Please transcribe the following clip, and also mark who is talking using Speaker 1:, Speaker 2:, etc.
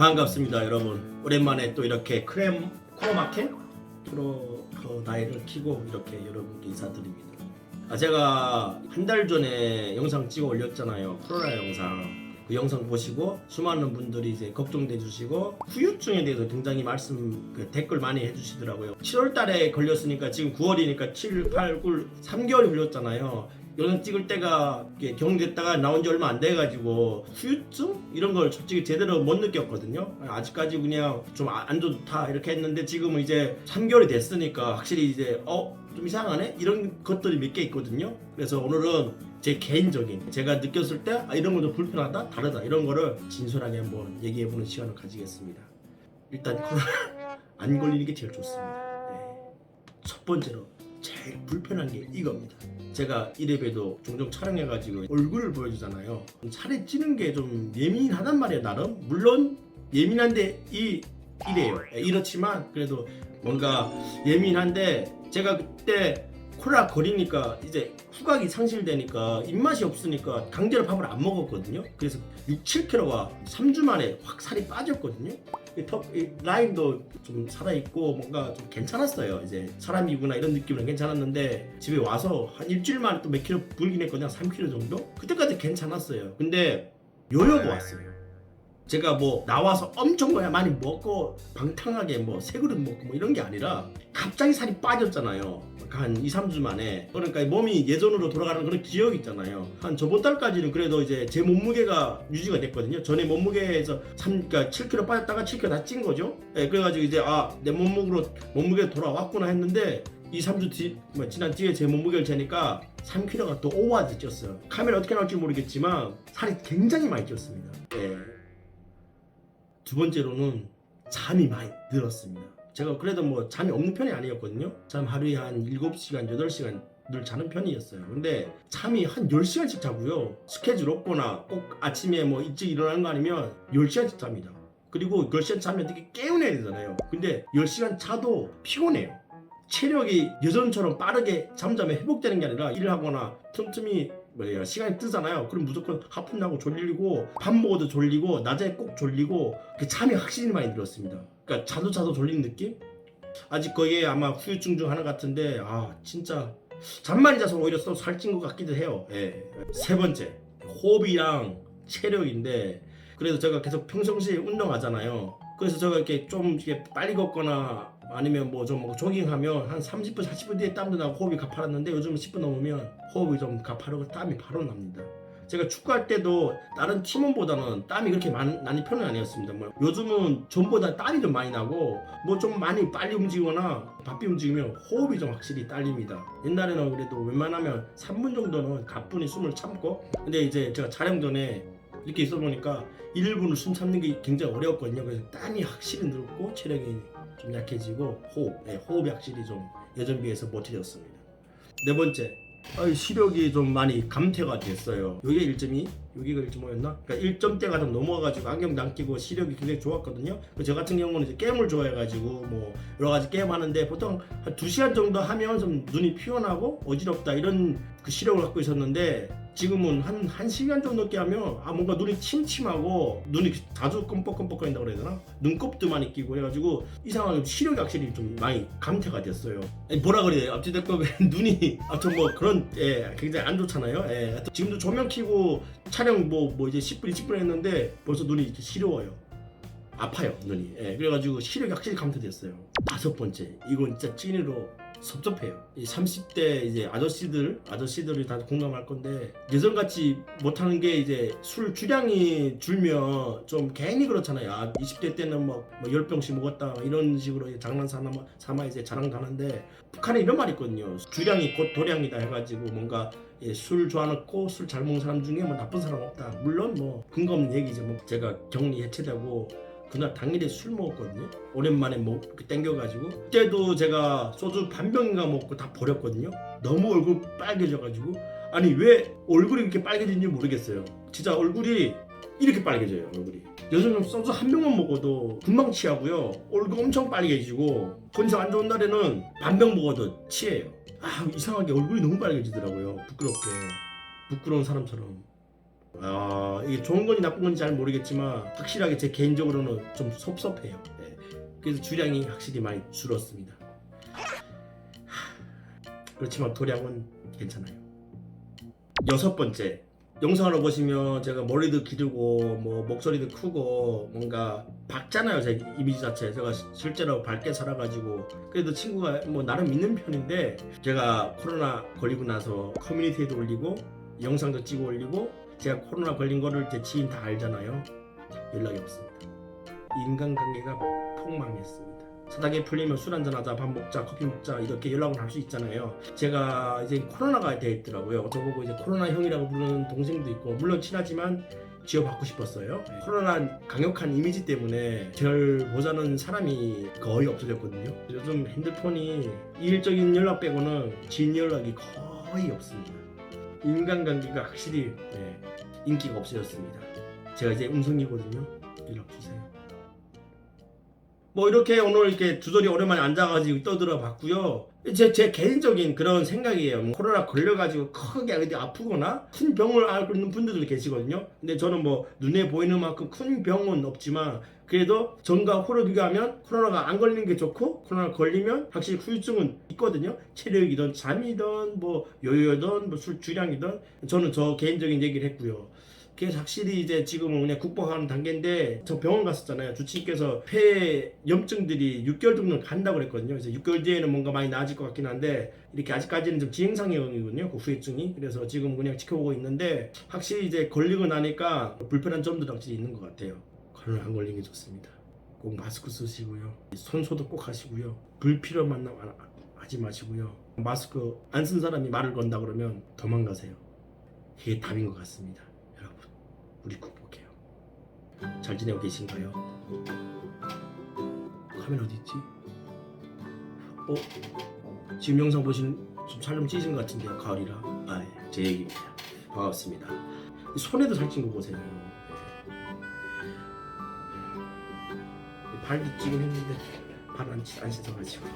Speaker 1: 반갑습니다 여러분. 오랜만에 또 이렇게 크렘 크로마켓? 크로커다일을 키고 이렇게 여러분께 인사드립니다. 아 제가 한 달 전에 영상 찍어 올렸잖아요. 코로나 영상. 그 영상 보시고 수많은 분들이 이제 걱정돼 주시고 후유증에 대해서 굉장히 말씀 그 댓글 많이 해주시더라고요. 7월 달에 걸렸으니까 지금 9월이니까 7, 8, 9, 3개월이 걸렸잖아요 영상 찍을 때가 이게 경됐다가 나온 지 얼마 안 돼가지고 후유증 이런 걸 솔직히 제대로 못 느꼈거든요. 아직까지 그냥 좀 안 좋다 이렇게 했는데 지금은 이제 3개월이 됐으니까 확실히 이제 어 좀 이상하네 이런 것들이 몇 개 있거든요. 그래서 오늘은 제 개인적인 제가 느꼈을 때 아, 이런 것도 불편하다 다르다 이런 거를 진솔하게 한번 얘기해보는 시간을 가지겠습니다. 일단 코로나 안 걸리는 게 제일 좋습니다. 네. 첫 번째로 제일 불편한 게 이겁니다. 제가 이래봬도 종종 촬영해가지고 얼굴을 보여주잖아요. 살이 찌는 게 좀 예민하단 말이에요, 나름. 물론 예민한데 이 이래요. 예, 이렇지만 그래도 뭔가 예민한데 제가 그때 코로나 걸리니까 이제 후각이 상실되니까 입맛이 없으니까 강제로 밥을 안 먹었거든요. 그래서 6, 7kg가 3주 만에 확 살이 빠졌거든요. 이 턱, 이 라인도 좀 살아있고 뭔가 좀 괜찮았어요. 이제 사람이구나 이런 느낌은 괜찮았는데 집에 와서 한 일주일 만에 또 몇 킬로 불긴 했거든요. 한 3kg 정도? 그때까지 괜찮았어요. 근데 요요가 왔어요. 제가 뭐 나와서 엄청 뭐야 많이 먹고 방탕하게 뭐 세 그릇 먹고 뭐 이런 게 아니라 갑자기 살이 빠졌잖아요. 한 2, 3주 만에. 그러니까 몸이 예전으로 돌아가는 그런 기억이 있잖아요. 한 저번 달까지는 그래도 이제 제 몸무게가 유지가 됐거든요. 전에 몸무게에서 3, 그러니까 7kg 빠졌다가 7kg 다 찐 거죠. 예, 그래가지고 이제 아, 내 몸무게로, 몸무게 돌아왔구나 했는데 2, 3주 뒤, 뭐 지난 뒤에 제 몸무게를 재니까 3kg가 또 오버하지 쪘어요. 카메라 어떻게 나올지 모르겠지만 살이 굉장히 많이 쪘습니다. 예. 두 번째로는 잠이 많이 늘었습니다. 제가 그래도 뭐 잠이 없는 편이 아니었거든요. 잠 하루에 한 7시간, 8시간 늘 자는 편이었어요. 근데 잠이 한 10시간씩 자고요. 스케줄 없거나 꼭 아침에 뭐 일찍 일어나는 거 아니면 10시간씩 잡니다. 그리고 10시간 자면 되게 깨어내야 되잖아요. 근데 10시간 자도 피곤해요. 체력이 예전처럼 빠르게 잠자면 회복되는 게 아니라 일을 하거나 틈틈이 뭐야 시간이 뜨잖아요. 그럼 무조건 하품 나고 졸리고 밥 먹어도 졸리고 낮에 꼭 졸리고 그 잠이 확실히 많이 들었습니다. 그러니까 자도 자도 졸리는 느낌? 아직 그게 아마 후유증 중 하나 같은데 아 진짜 잠만 자서 오히려 또 살찐 것 같기도 해요. 예. 세 번째 호흡이랑 체력인데 그래서 제가 계속 평상시에 운동하잖아요. 그래서 제가 이렇게 좀 이렇게 빨리 걷거나 아니면 뭐 좀 조깅하면 한 30분 40분 뒤에 땀도 나고 호흡이 가파랐는데 요즘 10분 넘으면 호흡이 좀 가파르고 땀이 바로 납니다. 제가 축구할 때도 다른 팀원보다는 땀이 그렇게 많, 나는 편은 아니었습니다. 뭐 요즘은 전보다 땀이 좀 많이 나고 뭐 좀 많이 빨리 움직이거나 바삐 움직이면 호흡이 좀 확실히 딸립니다. 옛날에는 그래도 웬만하면 3분 정도는 가뿐히 숨을 참고 근데 이제 제가 촬영 전에 이렇게 있어 보니까 1분을 숨 참는 게 굉장히 어려웠거든요. 그래서 땀이 확실히 늘고 체력이 좀 약해지고 호흡, 네, 호흡이 확실히 좀 예전 비해서 못해졌습니다. 네 번째, 아, 시력이 좀 많이 감퇴가 됐어요. 이게 1.2, 여기가 1.5였나? 그러니까 1점대가 좀 넘어가지고 안경도 안 끼고 시력이 굉장히 좋았거든요. 그저 같은 경우는 이제 게임을 좋아해가지고 뭐 여러 가지 게임 하는데 보통 한 2시간 정도 하면 좀 눈이 피곤하고 어지럽다 이런 그 시력을 갖고 있었는데 지금은 한 1시간 정도 넘게 하면 아 뭔가 눈이 침침하고 눈이 자주 끔뻑끔뻑거린다고 그래야 되나? 눈곱도 많이 끼고 해가지고 이상하게 시력이 확실히 좀 많이 감퇴가 됐어요. 아니, 뭐라 그래야 어찌됐건 눈이 아무튼 뭐 그런 예, 굉장히 안 좋잖아요. 예, 지금도 조명 켜고 촬영 뭐, 뭐 이제 10분, 20분 했는데 벌써 눈이 이렇게 시려워요. 아파요, 눈이. 예, 그래가지고 시력이 확실히 감퇴됐어요. 다섯 번째, 이건 진짜 찐으로 섭섭해요. 이 30대 이제 아저씨들, 아저씨들이 다 공감할 건데 예전같이 못하는 게 이제 술 주량이 줄면 좀 괜히 그렇잖아요. 아, 20대 때는 뭐, 뭐 10병씩 먹었다 이런 식으로 장난 삼아, 삼아 이제 자랑하는데 북한에 이런 말이 있거든요. 주량이 곧 도량이다 해가지고 뭔가 예, 술 좋아하고 술 잘 먹는 사람 중에 뭐 나쁜 사람 없다. 물론 뭐 근거 없는 얘기죠. 뭐 제가 격리 해체되고 그날 당일에 술 먹었거든요. 오랜만에 뭐 땡겨가지고 그때도 제가 소주 반 병인가 먹고 다 버렸거든요. 너무 얼굴 빨개져가지고 아니 왜 얼굴이 이렇게 빨개진지 모르겠어요. 진짜 얼굴이 이렇게 빨개져요 얼굴이. 요즘은 소주 한 병만 먹어도 금방 취하고요. 얼굴 엄청 빨개지고 컨디션 안 좋은 날에는 반 병 먹어도 취해요. 아 이상하게 얼굴이 너무 빨개지더라고요. 부끄럽게 부끄러운 사람처럼. 아 이게 좋은 건지 나쁜 건지 잘 모르겠지만 확실하게 제 개인적으로는 좀 섭섭해요. 예. 그래서 주량이 확실히 많이 줄었습니다. 하, 그렇지만 도량은 괜찮아요. 여섯 번째 영상으로 보시면 제가 머리도 기르고 뭐 목소리도 크고 뭔가 밝잖아요 제 이미지 자체 제가 시- 실제로 밝게 살아가지고 그래도 친구가 뭐 나름 믿는 편인데 제가 코로나 걸리고 나서 커뮤니티에도 올리고 영상도 찍어 올리고 제가 코로나 걸린 거를 제 지인 다 알잖아요. 연락이 없습니다. 인간관계가 폭망했습니다. 사닥에 풀리면 술 한잔하자 밥 먹자 커피 먹자 이렇게 연락을 할 수 있잖아요. 제가 이제 코로나가 돼 있더라고요. 저보고 이제 코로나 형이라고 부르는 동생도 있고 물론 친하지만 지어받고 싶었어요. 코로나 강력한 이미지 때문에 저를 보자는 사람이 거의 없어졌거든요. 요즘 핸드폰이 일적인 연락 빼고는 지인 연락이 거의 없습니다. 인간관계가 확실히 네, 인기가 없어졌습니다. 제가 이제 음성이거든요. 연락 주세요 뭐 이렇게 오늘 이렇게 두절이 오랜만에 앉아가지고 떠들어 봤고요. 제, 제 개인적인 그런 생각이에요. 뭐 코로나 걸려가지고 크게 어디 아프거나 큰 병을 앓고 있는 분들도 계시거든요. 근데 저는 뭐 눈에 보이는 만큼 큰 병은 없지만 그래도 전과 후를 비교하면 코로나가 안 걸리는 게 좋고 코로나 걸리면 확실히 후유증은 있거든요. 체력이든 잠이든 뭐 요요든 뭐 술 주량이든 저는 저 개인적인 얘기를 했고요. 그래서 확실히 이제 지금은 그냥 극복하는 단계인데 저 병원 갔었잖아요. 주치의께서 폐 염증들이 6개월 정도는 간다고 그랬거든요. 그래서 6개월 뒤에는 뭔가 많이 나아질 것 같긴 한데 이렇게 아직까지는 좀 지행상이거든요. 그 후유증이. 그래서 지금 그냥 지켜보고 있는데 확실히 이제 걸리고 나니까 불편한 점도 확실히 있는 것 같아요. 코로나 안 걸리는 게 좋습니다. 꼭 마스크 쓰시고요. 손 소독 꼭 하시고요. 불필요 만남 안- 하지 마시고요. 마스크 안 쓴 사람이 말을 건다 그러면 도망가세요. 이게 답인 것 같습니다. 우리 극복해요. 잘 지내고 계신가요? 카메라 어디 있지? 어? 지금 영상 보시는 좀 촬영 찌신 것 같은데요, 가을이라. 아, 예, 제 얘기입니다. 반갑습니다. 이 손에도 살찐 거 보세요. 예. 발도 찌긴 했는데 발안 안 씻어가지고.